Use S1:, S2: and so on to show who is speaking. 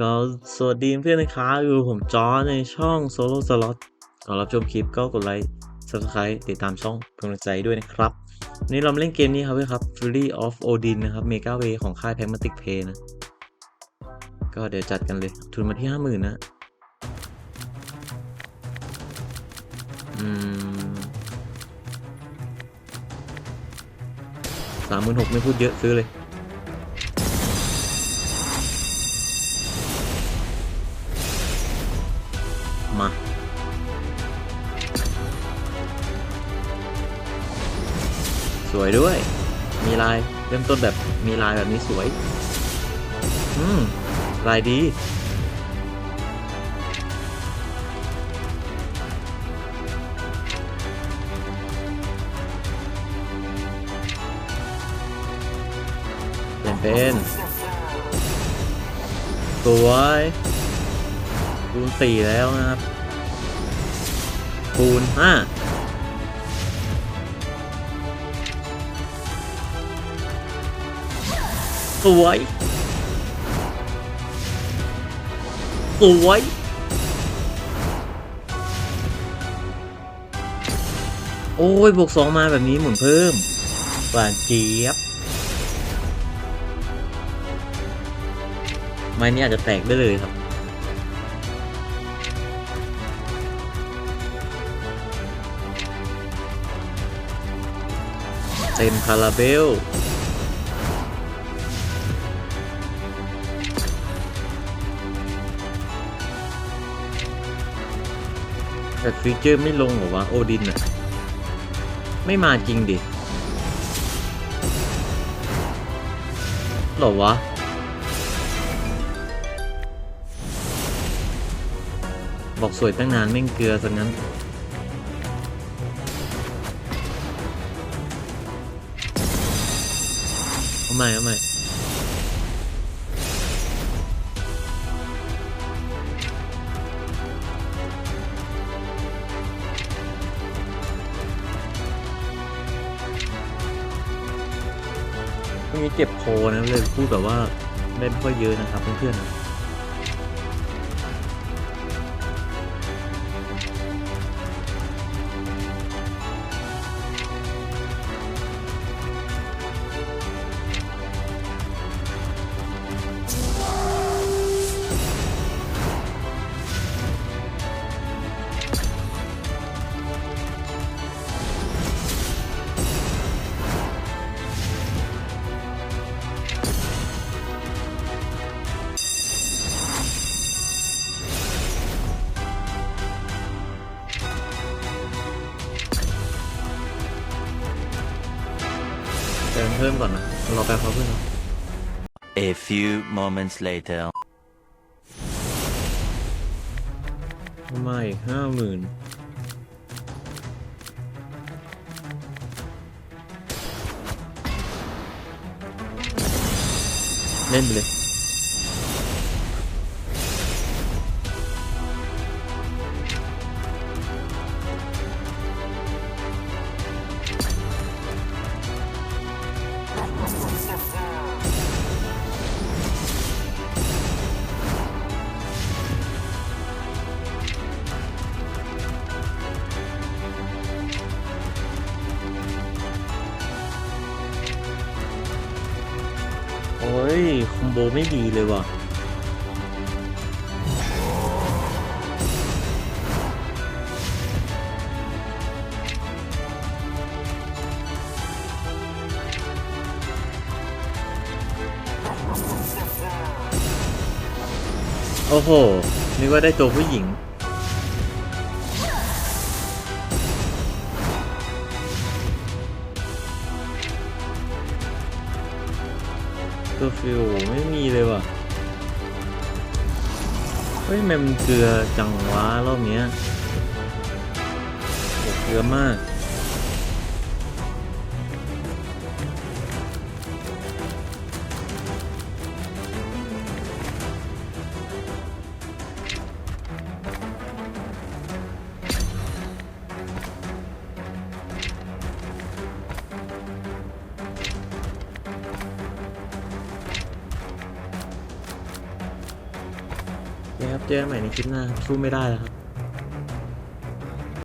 S1: ก็สวัสดีเพื่อนนะครับอยู่ผมจอในช่องโซโล่สล็อตก่อนรับชมคลิปก็กดไลค์ subscribe ติดตามช่องเป็นกำลังใจด้วยนะครับวันนี้เราเล่นเกมนี้ครับเพื่อนครับ Fury of Odin นะครับ Mega Way ของค่าย Pragmatic Play นะ ก็เดี๋ยวจัดกันเลย ทุนมาที่ 50,000 นะ อืมสามหมื่นหกไม่พูดเยอะซื้อเลย สวยด้วย มีลายเริ่มต้นแบบมีลายแบบนี้สวย อืม ลายดีเป็นเป็นสวยคูณสี่แล้วนะครับคูณห้า สวย สวย โอ้ย บวกสองมาแบบนี้หมุนเพิ่มหวานเจี๊ยบ ไม้นี้อาจจะแตกได้เลยครับเต็มคาราเบล แต่ฟีเจอร์ไม่ลงเหรอวะ โอดินอะไม่มาจริงดิหรอวะ บอกสวยตั้งนานแม่งเกลือซะงั้น เอาใหม่เอาใหม่ พรุ่งนี้เก็บโพลนะเลยพูดแบบว่าได้ไม่ค่อยเยอะนะครับเพื่อนๆนะ เติมเพิ่มก่อนนะรอแป๊บครับเพื่อนนะ
S2: A few moments later.
S1: ไม่ห้าหมื่นเล่นไปเลย โอ้ย คอมโบไม่ดีเลยว่ะโอ้โหนึกว่าได้ตัวผู้หญิง ตัวฟิวไม่มีเลยว่ะ เฮ้ยแมมนเกลือจังวะรอบเนี้ยเกลือมาก ครับ เจอกันใหม่ในคลิปหน้าครับสู้ไม่ได้แล้วครับ